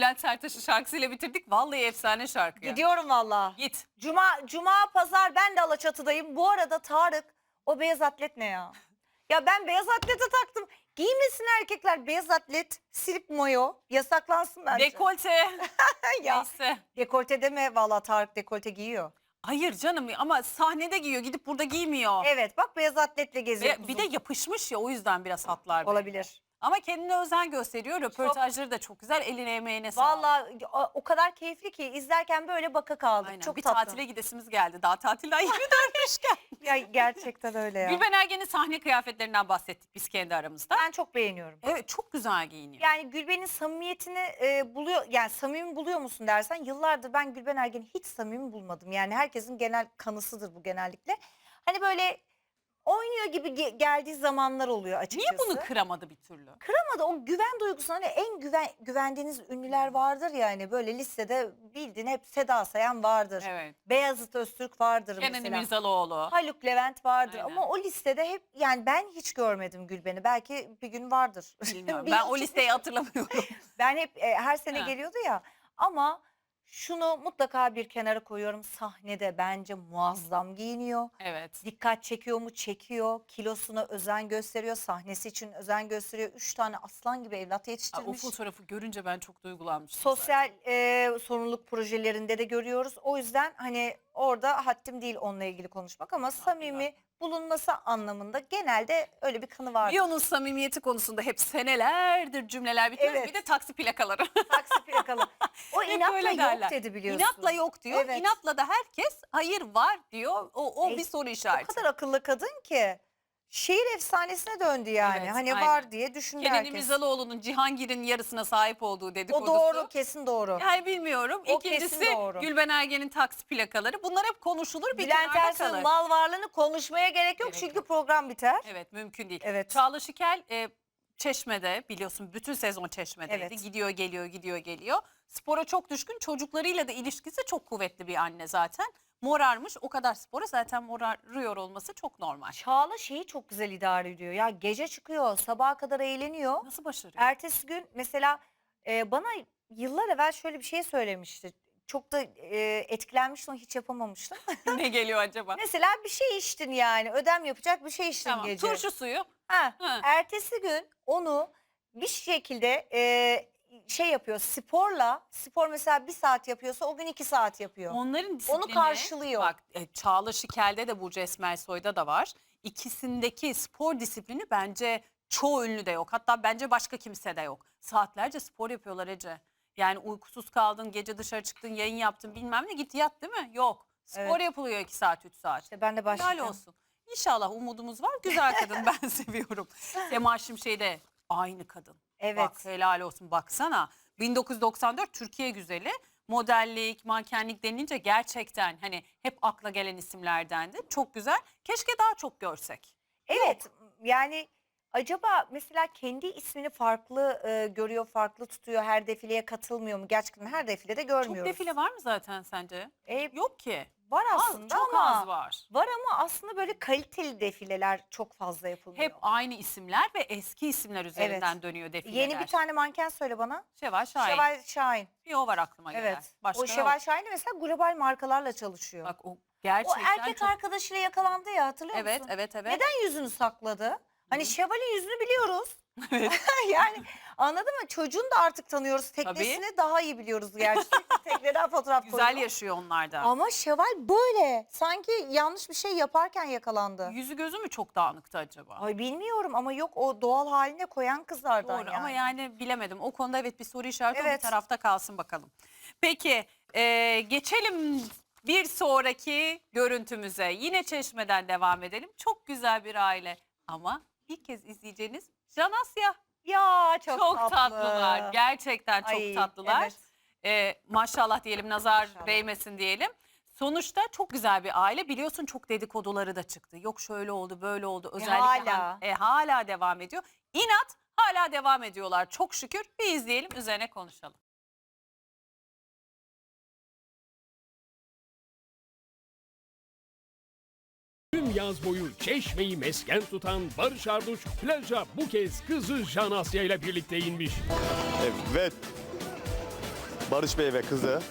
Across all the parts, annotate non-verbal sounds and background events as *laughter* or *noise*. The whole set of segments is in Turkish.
Bülent Sertaş'ı şarkısıyla bitirdik. Vallahi efsane şarkı ya. Gidiyorum valla. Git. Cuma, Cuma, pazar ben de Alaçatı'dayım. Bu arada Tarık o beyaz atlet ne ya? Ya ben beyaz atlete taktım. Giymesin erkekler beyaz atlet, silip mayo yasaklansın bence. Dekolte. *laughs* ya. Neyse. Dekolte deme valla Tarık dekolte giyiyor. Hayır canım ama sahnede giyiyor gidip burada giymiyor. Evet bak beyaz atletle geziyor. Ve bir de yapışmış ya o yüzden biraz hatlar. olabilir. Ama kendine özen gösteriyor. Röportajları da çok güzel. Eline emeğine sağlık. Valla o- kadar keyifli ki izlerken böyle baka kaldık. Aynen. Çok bir tatlı. tatile gidesimiz geldi. Daha tatilden yeni *laughs* dönmüşken. Ya gerçekten öyle ya. Gülben Ergen'in sahne kıyafetlerinden bahsettik biz kendi aramızda. Ben çok beğeniyorum. Evet çok güzel giyiniyor. Yani Gülben'in samimiyetini e, buluyor yani samimi buluyor musun dersen yıllardır ben Gülben Ergen'i hiç samimi bulmadım. Yani herkesin genel kanısıdır bu genellikle. Hani böyle oynuyor gibi ge- geldiği zamanlar oluyor açıkçası. Niye bunu kıramadı bir türlü? Kıramadı o güven duygusuna hani en güven güvendiğiniz ünlüler vardır ya hani böyle listede bildiğin hep Seda Sayan vardır. Evet. Beyazıt Öztürk vardır Kenan mesela. İmirzalıoğlu. Haluk Levent vardır Aynen. ama o listede hep yani ben hiç görmedim Gülben'i. Belki bir gün vardır. *laughs* Bilmiyorum. Ben *laughs* o listeyi hatırlamıyorum. Ben hep e, her sene Ha. geliyordu ya ama şunu mutlaka bir kenara koyuyorum. Sahnede bence muazzam giyiniyor. evet. Dikkat çekiyor mu? Çekiyor. Kilosuna özen gösteriyor. Sahnesi için özen gösteriyor. Üç tane aslan gibi evlat Aa, O yetiştirmiş. fotoğrafı görünce ben çok duygulanmıştım. Sosyal e, sorumluluk projelerinde de görüyoruz. O yüzden hani orada haddim değil onunla ilgili konuşmak ama samimi bulunması anlamında genelde öyle bir kanı var. Bir onun samimiyeti konusunda hep senelerdir cümleler bitiyor. Evet. Bir de taksi plakaları. *laughs* Taksi plakalı. O Hep inatla öyle yok derler. dedi biliyorsun. İnatla yok diyor. Evet. İnatla da herkes hayır var diyor. O, o E, bir soru O işareti. kadar akıllı kadın ki. Şehir efsanesine döndü yani. Evet, hani aynen. var diye düşündü Kenan herkes. İmirzalıoğlu'nun Cihangir'in yarısına sahip olduğu O dedikodusu. doğru kesin doğru. Yani bilmiyorum. O kesin İkincisi doğru. Gülben Ergen'in taksi plakaları. Bunlar hep konuşulur bir Bülent Ersoy'un mal varlığını konuşmaya gerek yok Gerek çünkü yok. program biter. Evet mümkün değil. Evet. Çağla Şikel e, Çeşme'de biliyorsun bütün sezon Çeşme'deydi. Evet. Gidiyor geliyor gidiyor geliyor. Spora çok düşkün çocuklarıyla da ilişkisi çok kuvvetli bir anne zaten. Morarmış o kadar spora zaten morarıyor olması çok normal. Çağla şeyi çok güzel idare ediyor. Ya gece çıkıyor, sabaha kadar eğleniyor. Nasıl başarıyor? Ertesi gün mesela e, bana yıllar evvel şöyle bir şey söylemişti. Çok da e, etkilenmiştim, hiç yapamamıştım. *laughs* ne geliyor acaba? mesela bir şey içtin yani, ödem yapacak bir şey içtin Tamam. gece. Turşu suyu. Ha, Ha. ertesi gün onu bir şekilde e, şey yapıyor sporla spor mesela bir saat yapıyorsa o gün iki saat yapıyor. Onların disiplini. karşılıyor. Bak e, Çağla Şikel'de de Burcu Esmersoy'da da var. İkisindeki spor disiplini bence çoğu ünlü de yok. Hatta bence başka kimse de yok. Saatlerce spor yapıyorlar Ece. Yani uykusuz kaldın, gece dışarı çıktın, yayın yaptın bilmem ne git yat değil mi? Yok. Spor Evet. yapılıyor iki saat, üç saat. İşte ben de Helal başlayacağım. olsun. İnşallah umudumuz var. Güzel kadın *laughs* ben seviyorum. Sema Şimşek'de aynı kadın. Evet. Bak helal olsun baksana. 1994 Türkiye güzeli. Modellik, mankenlik denilince gerçekten hani hep akla gelen isimlerdendi. Çok güzel. Keşke daha çok görsek. Evet yani acaba mesela kendi ismini farklı e, görüyor, farklı tutuyor, her defileye katılmıyor mu? Gerçekten her defilede Çok görmüyoruz. defile var mı zaten sence? E, Yok ki. var Az, aslında çok ama az var. var ama aslında böyle kaliteli defileler çok fazla yapılmıyor. Hep aynı isimler ve eski isimler üzerinden dönüyor defileler. Yeni bir tane manken söyle bana. Şevval Şahin. Şevval Şahin. Bir o var aklıma gelen. Evet. Başka o Şevval Şahin mesela global markalarla çalışıyor. Bak o o gerçekten erkek çok... arkadaşıyla yakalandı ya hatırlıyor Evet, musun? evet, evet. Neden yüzünü sakladı? Hani. Şevval'in yüzünü biliyoruz. *laughs* Evet. *laughs* yani anladın mı? Çocuğunu da artık tanıyoruz. Teknesini daha iyi biliyoruz gerçi. *laughs* Tekneden fotoğraf Güzel koyuyor. yaşıyor onlar da. Ama Şevval böyle. Sanki yanlış bir şey yaparken yakalandı. Yüzü gözü mü çok dağınıktı acaba? Ay bilmiyorum ama yok o doğal haline koyan kızlardan Doğru yani. ama yani bilemedim. O konuda evet bir soru işareti o bir tarafta kalsın bakalım. Peki e, geçelim bir sonraki görüntümüze. Yine Çeşme'den devam edelim. Çok güzel bir aile ama ilk kez izleyeceğiniz Can Asya. Ya çok, Çok, tatlı. tatlılar. Gerçekten çok Ay, tatlılar. evet. E, maşallah diyelim nazar Maşallah. değmesin diyelim. Sonuçta çok güzel bir aile. Biliyorsun çok dedikoduları da çıktı. Yok şöyle oldu, böyle oldu. Özellikle hala. Han- e, hala devam ediyor. İnat hala devam ediyorlar. Çok şükür. Bir izleyelim, üzerine konuşalım. Tüm yaz boyu Çeşme'yi mesken tutan Barış Arduç plaja bu kez kızı Can Asya ile birlikte inmiş. Evet. Barış Bey ve kızı.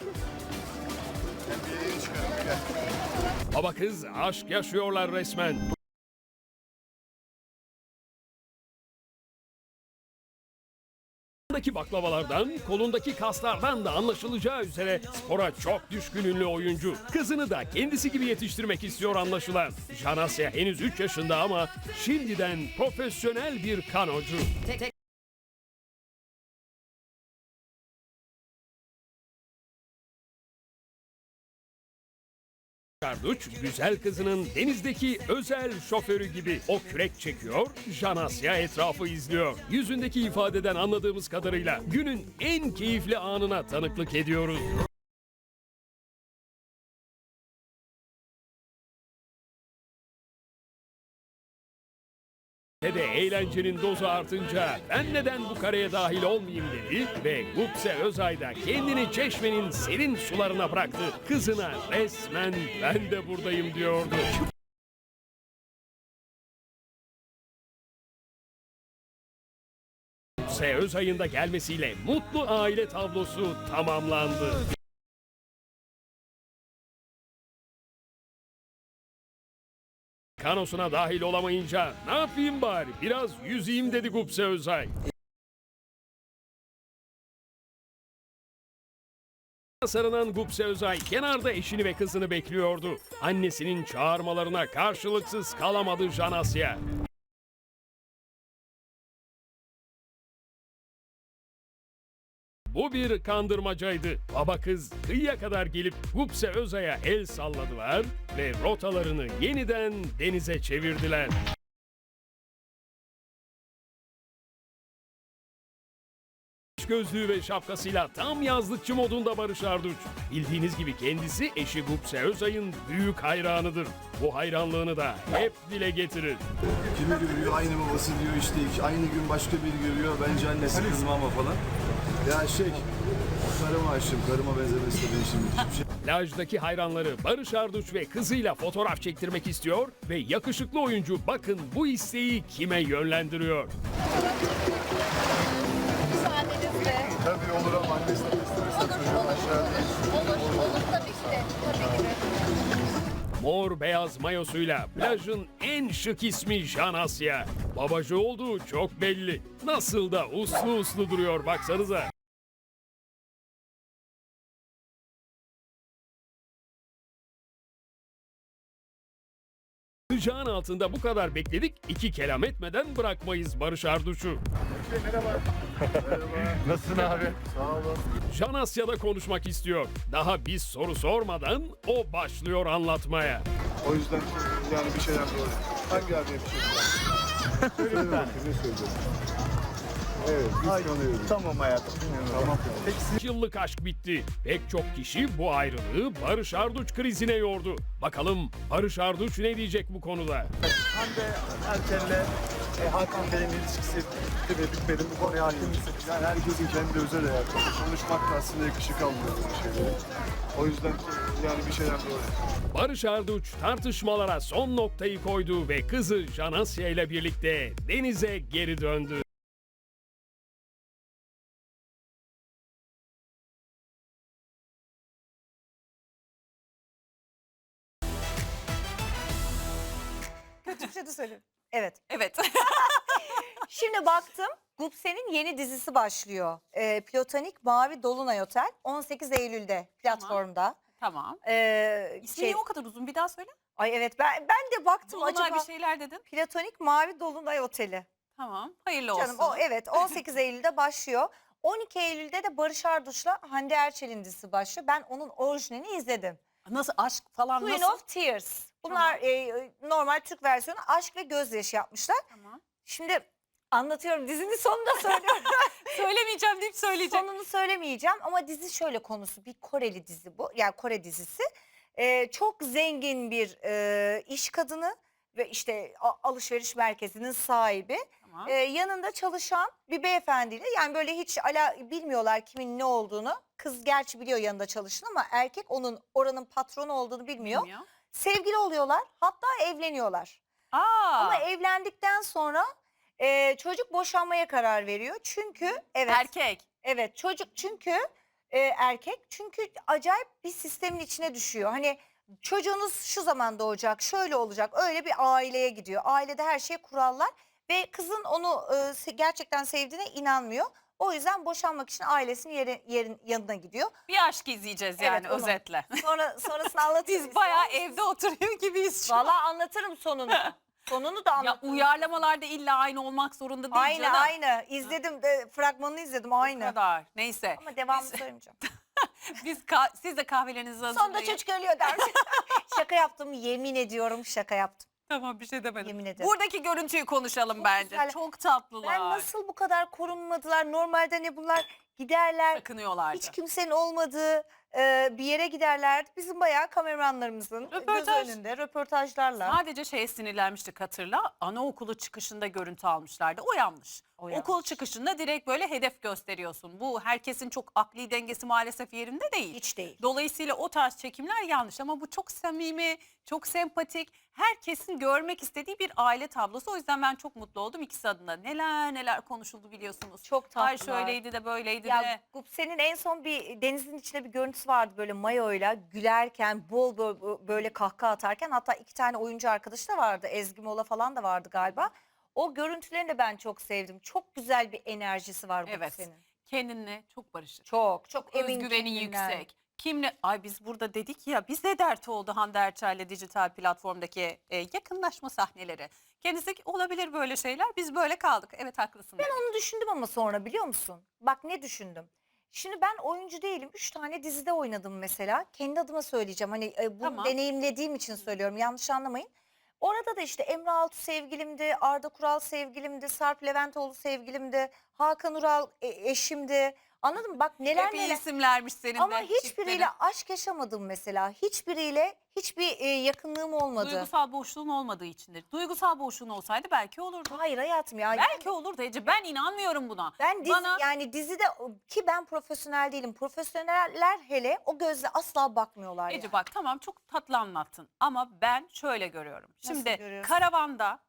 Baba kız aşk yaşıyorlar resmen. Kolundaki baklavalardan, kolundaki kaslardan da anlaşılacağı üzere spora çok düşkün ünlü oyuncu. Kızını da kendisi gibi yetiştirmek istiyor anlaşılan. Janasya henüz 3 yaşında ama şimdiden profesyonel bir kanocu. Karduç, güzel kızının denizdeki özel şoförü gibi. O kürek çekiyor, Janasya etrafı izliyor. Yüzündeki ifadeden anladığımız kadarıyla günün en keyifli anına tanıklık ediyoruz. De eğlencenin dozu artınca ben neden bu kareye dahil olmayayım dedi ve Gupse Özay da kendini çeşmenin serin sularına bıraktı. Kızına resmen ben de buradayım diyordu. Gupse Özay'ın da gelmesiyle mutlu aile tablosu tamamlandı. Kanosuna dahil olamayınca ne yapayım bari biraz yüzeyim dedi Gupse Özay. Sarınan Gupse Özay kenarda eşini ve kızını bekliyordu. Annesinin çağırmalarına karşılıksız kalamadı Janasya. Bu bir kandırmacaydı. Baba kız kıyıya kadar gelip Gupse Özay'a el salladılar ve rotalarını yeniden denize çevirdiler. gözlüğü ve şapkasıyla tam yazlıkçı modunda Barış Arduç. Bildiğiniz gibi kendisi eşi Gupse Özay'ın büyük hayranıdır. Bu hayranlığını da hep dile getirir. Kimi görüyor aynı babası diyor işte aynı gün başka biri görüyor bence annesi kızma ama falan. Ya şey karıma aşığım karıma benzemesi de beni şimdi hiçbir şey. Plajdaki hayranları Barış Arduç ve kızıyla fotoğraf çektirmek istiyor ve yakışıklı oyuncu bakın bu isteği kime yönlendiriyor. Müsaadenizle. Tabii olur ama annesi de istersen çocuğun aşağı Olur, olur tabii ki de. Tabii ki de. Mor beyaz mayosuyla plajın en şık ismi Janasya. Babacı olduğu çok belli. Nasıl da uslu uslu duruyor baksanıza. Sıcağın altında bu kadar bekledik, iki kelam etmeden bırakmayız Barış Arduç'u. *laughs* Nasılsın abi? Sağ olun. Janasya'da konuşmak istiyor. Daha biz soru sormadan o başlıyor anlatmaya. O yüzden yani bir şeyler doğru. Hangi abiye bir şey söyle? *laughs* Söyle bakayım ne söyleyeceğim? Evet biz. Tamam hayatım. Tamam. Peki yıllık aşk bitti. Pek çok kişi bu ayrılığı Barış Arduç krizine yordu. Bakalım Barış Arduç ne diyecek bu konuda? Hande Erken'le e, Hakan Bey'in ilişkisi bitti ve bitmedi. Bu konuya hakim misiniz? Yani herkesin kendi özel hayatı. Konuşmak da aslında yakışık almıyor bu şeyleri. O yüzden yani bir şeyler doğru. Barış Arduç tartışmalara son noktayı koydu ve kızı Janasya ile birlikte denize geri döndü. Kötü bir şey de söyleyeyim. Evet. Evet. *laughs* Şimdi baktım Gupse'nin yeni dizisi başlıyor. Ee, Platonik Mavi Dolunay Otel 18 Eylül'de platformda. tamam. Ee, İsmi şey- niye o kadar uzun bir daha söyle. Ay evet ben ben de baktım Dolunay acaba bir şeyler dedin. Platonik Mavi Dolunay Oteli. Tamam. Hayırlı Canım olsun. o evet 18 Eylül'de başlıyor. 12 Eylül'de de Barış Arduç'la Hande Erçel'in dizisi başlıyor. Ben onun orijinalini izledim. Nasıl aşk falan Queen nasıl? of Tears. Bunlar e, normal Türk versiyonu aşk ve gözyaşı yapmışlar. Tamam. Şimdi anlatıyorum dizinin sonunu da söylüyorum. *laughs* Söylemeyeceğim deyip söyleyeceğim. Sonunu söylemeyeceğim ama dizi şöyle konusu bir Koreli dizi bu yani Kore dizisi. Ee, çok zengin bir e, iş kadını ve işte a- alışveriş merkezinin sahibi. Tamam. Ee, yanında çalışan bir beyefendiyle yani böyle hiç ala bilmiyorlar kimin ne olduğunu. Kız gerçi biliyor yanında çalıştığını ama erkek onun oranın patronu olduğunu bilmiyor. Bilmiyor. Sevgili oluyorlar hatta evleniyorlar. Aa. Ama evlendikten sonra e, çocuk boşanmaya karar veriyor. Çünkü evet Erkek. Evet çocuk çünkü e, erkek. Çünkü acayip bir sistemin içine düşüyor. Hani çocuğunuz şu zaman doğacak, şöyle olacak. Öyle bir aileye gidiyor. Ailede her şey kurallar ve kızın onu e, gerçekten sevdiğine inanmıyor. O yüzden boşanmak için ailesinin yeri, yerin yanına gidiyor. Bir aşk izleyeceğiz yani onu. özetle. Sonra sonrasını *laughs* anlatırım. Biz bayağı evde oturuyor gibiyiz şu. Valla anlatırım sonunu. *laughs* Sonunu da Ya anlatırım. uyarlamalarda illa aynı olmak zorunda değil Aynı canım. aynı. İzledim de fragmanını izledim aynı. kadar. Neyse. Ama devamını Biz- söylemeyeceğim. *laughs* Biz siz de kahvelerinizi hazırlayın. Sonunda çocuk ölüyor dermiş. şaka yaptım yemin ediyorum şaka yaptım. Tamam bir şey demedim. Yemin ederim. Buradaki görüntüyü konuşalım Çok bence. güzel. Çok tatlılar. Ben nasıl bu kadar korunmadılar? Normalde ne bunlar giderler. Sakınıyorlardı. Hiç kimsenin olmadığı e, bir yere giderlerdi. Bizim bayağı kameramanlarımızın Röportaj. göz önünde röportajlarla. Sadece şeye sinirlenmiştik hatırla. Anaokulu çıkışında görüntü almışlardı. O yanlış. O yanlış. Okul çıkışında direkt böyle hedef gösteriyorsun. Bu herkesin çok akli dengesi maalesef yerinde değil. Hiç değil. Dolayısıyla o tarz çekimler yanlış ama bu çok samimi, çok sempatik. Herkesin görmek istediği bir aile tablosu. O yüzden ben çok mutlu oldum ikisi adına. Neler neler konuşuldu biliyorsunuz. Çok Ay tatlılar. şöyleydi de böyleydi. Ya Gupse'nin en son bir denizin içinde bir görüntüsü vardı böyle mayoyla gülerken bol bol böyle kahkaha atarken hatta iki tane oyuncu arkadaşı da vardı Ezgi Mola falan da vardı galiba. O görüntülerini de ben çok sevdim. Çok güzel bir enerjisi var Evet. Gupse'nin. Kendinle çok barışık. Çok çok emin Özgüveni kendinden. yüksek. Kimle? Ay biz burada dedik ya bize dert oldu Hande Erçel'le dijital platformdaki e, yakınlaşma sahneleri. Kendisi olabilir böyle şeyler. Biz böyle kaldık. Evet haklısın. dedi. Onu düşündüm ama sonra biliyor musun? Bak ne düşündüm. Şimdi ben oyuncu değilim. Üç tane dizide oynadım mesela. Kendi adıma söyleyeceğim. Hani e, bunu Tamam. deneyimlediğim için söylüyorum. Yanlış anlamayın. Orada da işte Emre Altu sevgilimdi, Arda Kural sevgilimdi, Sarp Leventoğlu sevgilimdi, Hakan Ural e- eşimdi. Anladın mı? Bak neler Hep iyi neler. isimlermiş senin Ama de. hiçbiriyle çiftlerin. aşk yaşamadım mesela. Hiçbiriyle hiçbir e, yakınlığım olmadı. Duygusal boşluğun olmadığı içindir. Duygusal boşluğun olsaydı belki olurdu. Hayır hayatım ya. Belki olurdu Ece. Ben inanmıyorum buna. Ben dizi, Bana- yani dizide ki ben profesyonel değilim. Profesyoneller hele o gözle asla bakmıyorlar Ece yani. bak tamam çok tatlı anlattın ama ben şöyle görüyorum. Nasıl Şimdi görüyorsun? karavanda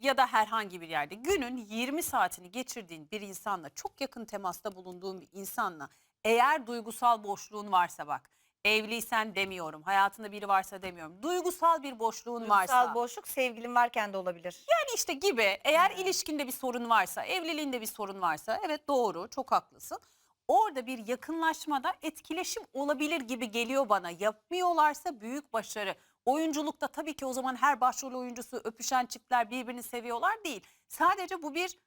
ya da herhangi bir yerde günün 20 saatini geçirdiğin bir insanla çok yakın temasta bulunduğun bir insanla eğer duygusal boşluğun varsa bak evliysen demiyorum hayatında biri varsa demiyorum duygusal bir boşluğun Duygusal varsa boşluk sevgilim varken de olabilir. yani işte gibi eğer ilişkinde bir sorun varsa evliliğinde bir sorun varsa evet doğru çok haklısın. Orada bir yakınlaşmada etkileşim olabilir gibi geliyor bana. Yapmıyorlarsa büyük başarı. Oyunculukta tabii ki o zaman her başrol oyuncusu öpüşen çiftler birbirini seviyorlar değil. Sadece bu bir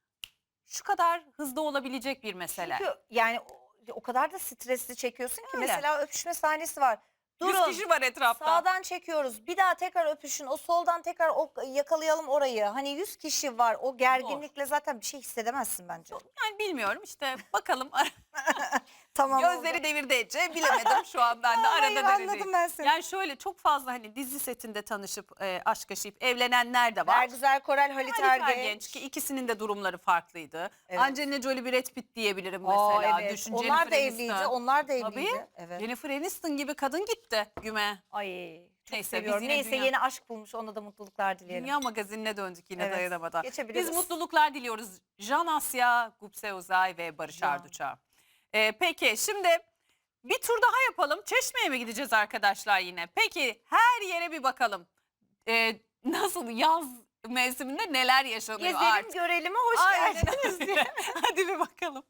şu kadar hızlı olabilecek bir mesele. Çünkü yani o, o kadar da stresli çekiyorsun ki Öyle. mesela öpüşme sahnesi var. 100 Durun. kişi var etrafta. Sağdan çekiyoruz. Bir daha tekrar öpüşün. O soldan tekrar o, yakalayalım orayı. Hani 100 kişi var. O gerginlikle zaten bir şey hissedemezsin bence. Yani bilmiyorum işte bakalım *laughs* Tamam. gözleri oldu. devirde Ece bilemedim şu an ben de *laughs* Hayır, arada dereceyim. anladım ben seni. Yani şöyle çok fazla hani dizi setinde tanışıp e, aşk yaşayıp evlenenler de var. Bergüzar Korel, Halit Halit Ergenç. Ergenç ki ikisinin de durumları farklıydı. Evet. Angelina Jolie Brad Pitt diyebilirim Aa, mesela. evet. Düşün Onlar Jennifer da Aniston. evliydi. Onlar da Tabii. evliydi. Evet. Jennifer Aniston gibi kadın gitti güme. Ay çok Neyse, biz yine Neyse dünya- yeni aşk bulmuş. Ona da mutluluklar dileyelim. Dünya magazinine döndük yine Evet, dayanamadan. Biz mutluluklar diliyoruz. Can Asya, Gupse Uzay ve Barış. Arduç'a. Ee, peki şimdi bir tur daha yapalım. Çeşme'ye mi gideceğiz arkadaşlar yine? Peki her yere bir bakalım. Ee, nasıl yaz mevsiminde neler yaşanıyor Gezelim artık? görelim hoş Aynen geldiniz diye. *laughs* Hadi bir bakalım.